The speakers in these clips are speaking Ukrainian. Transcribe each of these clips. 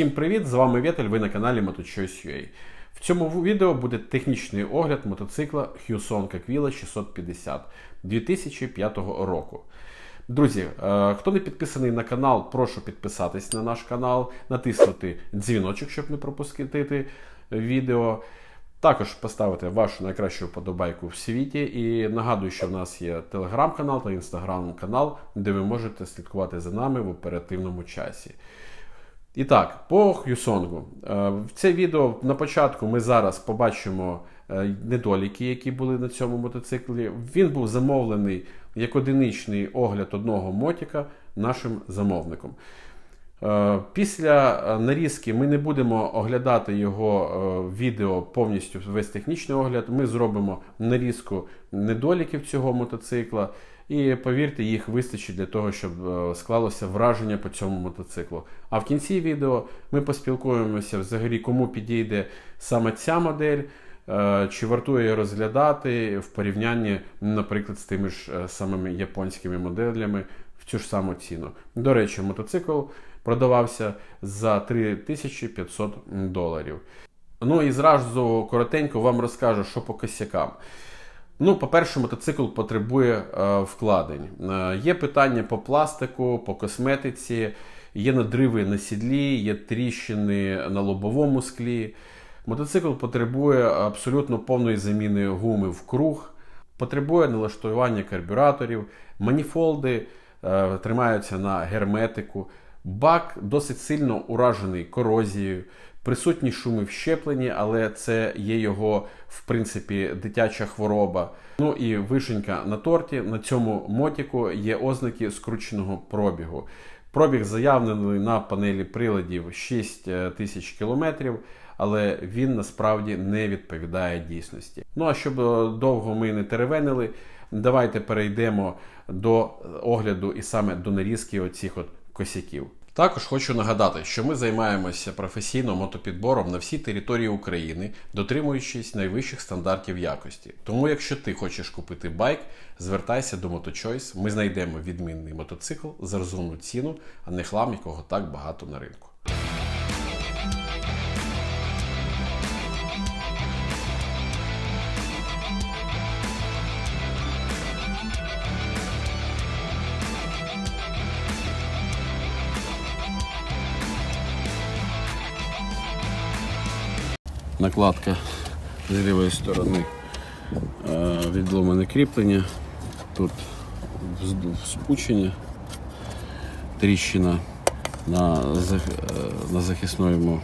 Всім привіт! З вами Вєтель, ви на каналі MotoChoice.ua. В цьому відео буде технічний огляд мотоцикла Hyosung Aquila 650 2005 року. Друзі, е, хто не підписаний на канал, прошу підписатись на наш канал, натиснути дзвіночок, щоб не пропустити відео. Також поставити вашу найкращу вподобайку в світі. І нагадую, що в нас є телеграм-канал та інстаграм-канал, де ви можете слідкувати за нами в оперативному часі. І так, по Х'юсонгу. Е, В це відео на початку ми зараз побачимо е, недоліки, які були на цьому мотоциклі. Він був замовлений як одиничний огляд одного мотіка нашим замовником. Е, Після е, нарізки ми не будемо оглядати його е, відео повністю весь технічний огляд. Ми зробимо нарізку недоліків цього мотоцикла. І повірте, їх вистачить для того, щоб склалося враження по цьому мотоциклу. А в кінці відео ми поспілкуємося взагалі, кому підійде саме ця модель, чи вартує її розглядати в порівнянні, наприклад, з тими ж самими японськими моделями цю ж саму ціну. До речі, мотоцикл продавався за 3500 доларів. Ну і зразу коротенько вам розкажу, що по косякам. Ну, по-перше, мотоцикл потребує е, вкладень. Е, є питання по пластику, по косметиці, є надриви на сідлі, є тріщини на лобовому склі. Мотоцикл потребує абсолютно повної заміни гуми в круг, потребує налаштування карбюраторів, маніфолди тримаються на герметику. Бак досить сильно уражений корозією. Присутні шуми в щепленні, але це є його, в принципі, дитяча хвороба. Ну і вишенька на торті. На цьому мотіку є ознаки скрученого пробігу. Пробіг заявлений на панелі приладів 6 тисяч кілометрів, але він насправді не відповідає дійсності. Ну а щоб е, довго ми не теревенили, давайте перейдемо до огляду і саме до нарізки оцих от косяків. Також хочу нагадати, що ми займаємося професійно мотопідбором на всій території України, дотримуючись найвищих стандартів якості. Тому, якщо ти хочеш купити байк, звертайся до MotoChoice, ми знайдемо відмінний мотоцикл за розумну ціну, а не хлам, якого так багато на ринку. Накладка з лівої сторони е, відломане кріплення. Тут спучення, тріщина на, е, на захисному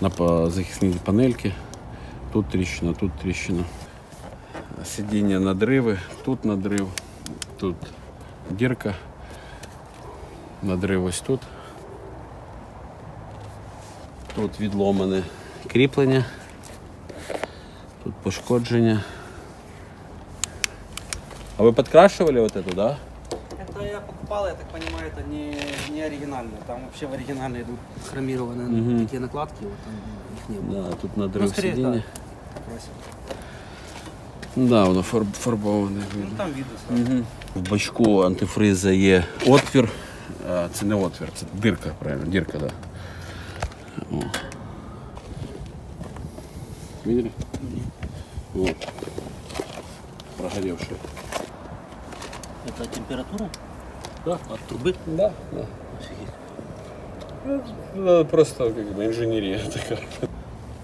на захисній панельки. Тут тріщина, тут тріщина. Сидіння надриви, тут надрив, тут дірка, надрив ось тут. Тут відломане кріплення, тут пошкодження. А ви підкрашували вот это, да? Это я покупал, я так понимаю, это не, не оригинально. Там вообще в оригинале идут хромированные такие накладки, вот там их не было. Да, тут Ну, надрив скорее сидіння. так. Красиво. Да, воно фарб, фарбоване. Ну там видно сразу. В бачку антифриза є отвір. А, Це не отвір, це дирка, правильно, дірка, да. О. Видели? Вот. Прогоревший. Это температура Да, от трубы? да, да. Офигеть. Ну, просто как бы, інженерія така.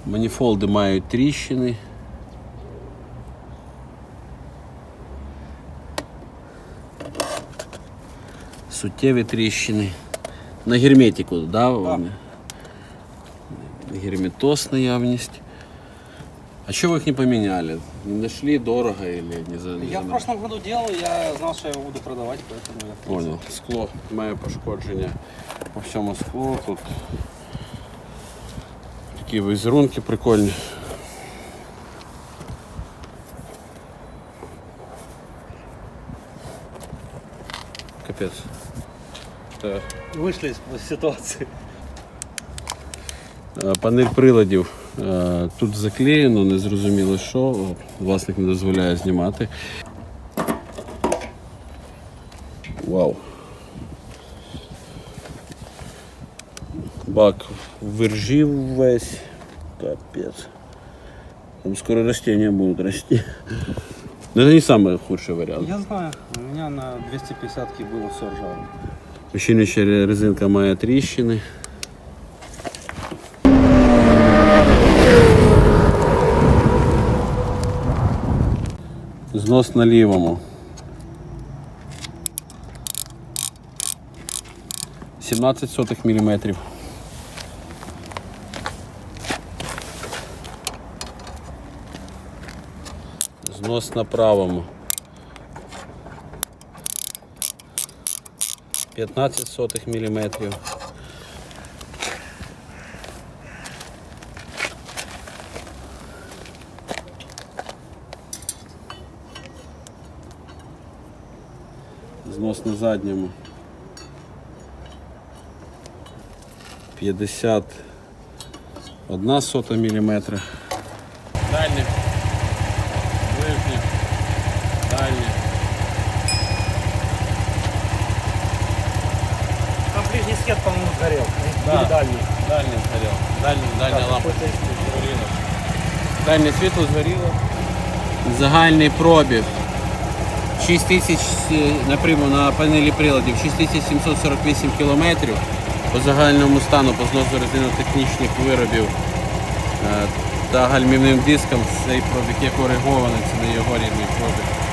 Маніфолди мають тріщини. Суттєві тріщини. На герметику, да? вони? Герметоз наявність. А що ви їх не поміняли? Не нашли дорого или не за не Я в за- прошлом году делал, я знал, что я его буду продавать, поэтому я в принципе, Понял. Скло має пошкодження по всьому склу. Тут такі візерунки прикольні. Капець. Так. вышли из ситуации. Е, Панель приладів тут заклеєно, не зрозуміло що. Власник не дозволяє знімати. Вау. Бак выржи весь. Капец. Там скоро растения будут расти. Но это не самый худший вариант. Я знаю, у меня на 250 было все ржавое. Ще ще резинка має тріщини. Знос на лівому. 17 сотих міліметрів. Знос на правому. 15 сотих міліметрів. Знос на задньому. 51 сота міліметра. Дальнє. Ближнє. Дальнє. Там ближний свет, по-моему, сгорел. Да. Или дальний. Дальнє згоріло. Дальня, дальня лампа згоріла. Дальнє світло згоріло. Загальний пробіг. 6 тисяч, напряму на панелі приладів 6748 кілометрів по загальному стану по зносу резинотехнічних виробів е, та гальмівним диском цей пробіг є коригований, це не його рідний пробіг.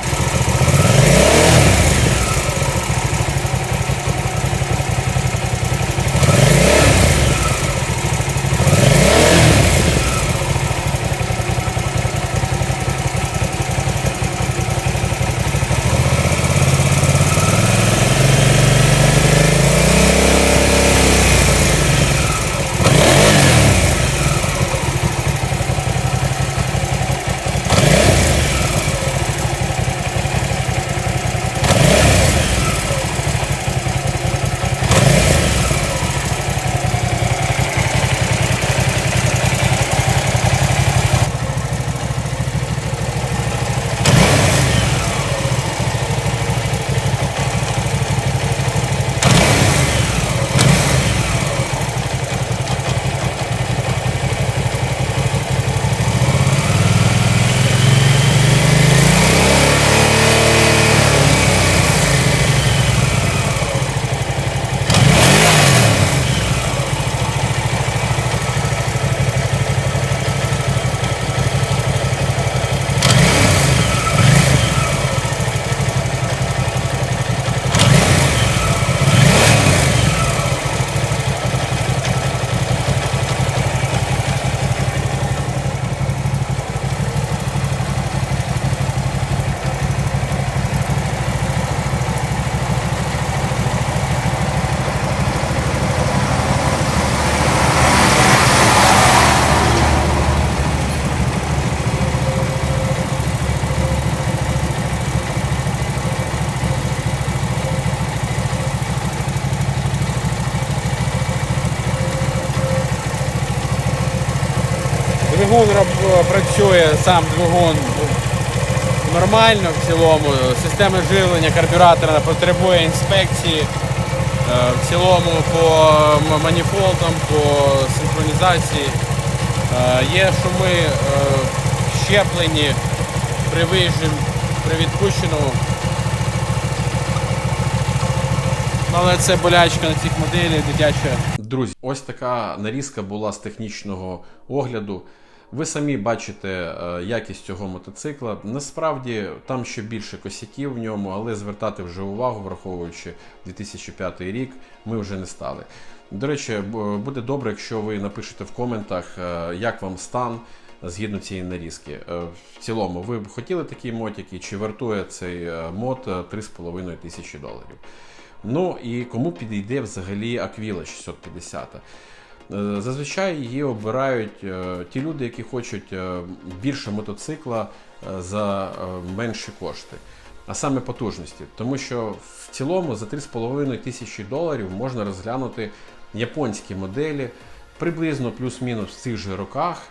Двигун працює, сам двигун нормально в цілому. Система живлення карбюратора потребує інспекції. Е, В цілому по маніфолдам, по синхронізації. Е, Є шуми е, щеплені при виїжджі, при відпущеному. Але це болячка на цих моделях дитяча. Друзі, ось така нарізка була з технічного огляду. Ви самі бачите е, якість цього мотоцикла. Насправді там ще більше косяків в ньому, але звертати вже увагу, враховуючи 2005 рік, ми вже не стали. До речі, буде добре, якщо ви напишете в коментах, е, як вам стан згідно цієї нарізки. Е, В цілому, ви б хотіли такі мотики, чи вартує цей мод е, 3,5 тисячі доларів? Ну і кому підійде взагалі Aquila 650? Е, Зазвичай її обирають е, ті люди, які хочуть е, більше мотоцикла за менші кошти, а саме потужності. Тому що в цілому за 3,5 тисячі доларів можна розглянути японські моделі приблизно плюс-мінус в цих же роках.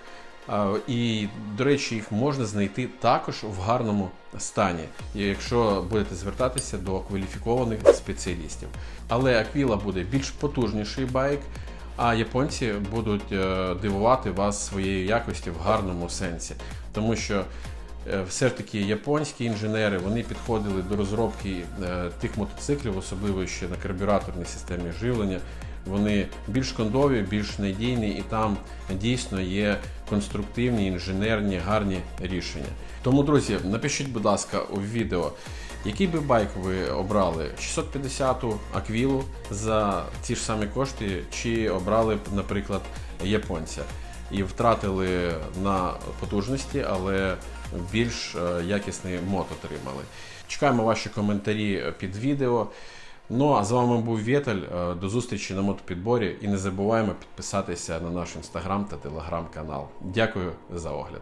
І, до речі, їх можна знайти також в гарному стані, якщо будете звертатися до кваліфікованих спеціалістів. Але Aquila буде більш потужніший байк, А японці будуть е, дивувати вас своєю якості в гарному сенсі, тому що е, все ж таки японські інженери вони підходили до розробки е, тих мотоциклів, особливо ще на карбюраторній системі живлення. Вони більш кондові, більш надійні, і там дійсно є конструктивні, інженерні, гарні рішення. Тому, друзі, напишіть, будь ласка, у відео, який би байк ви обрали? 650-ту Аквілу за ті ж самі кошти, чи обрали б, наприклад, японця і втратили на потужності, але більш е, якісний мод отримали. Чекаємо ваші коментарі під відео. Ну а з вами був Вєтель. Е, До зустрічі на мотопідборі і не забуваємо підписатися на наш інстаграм та телеграм канал. Дякую за огляд.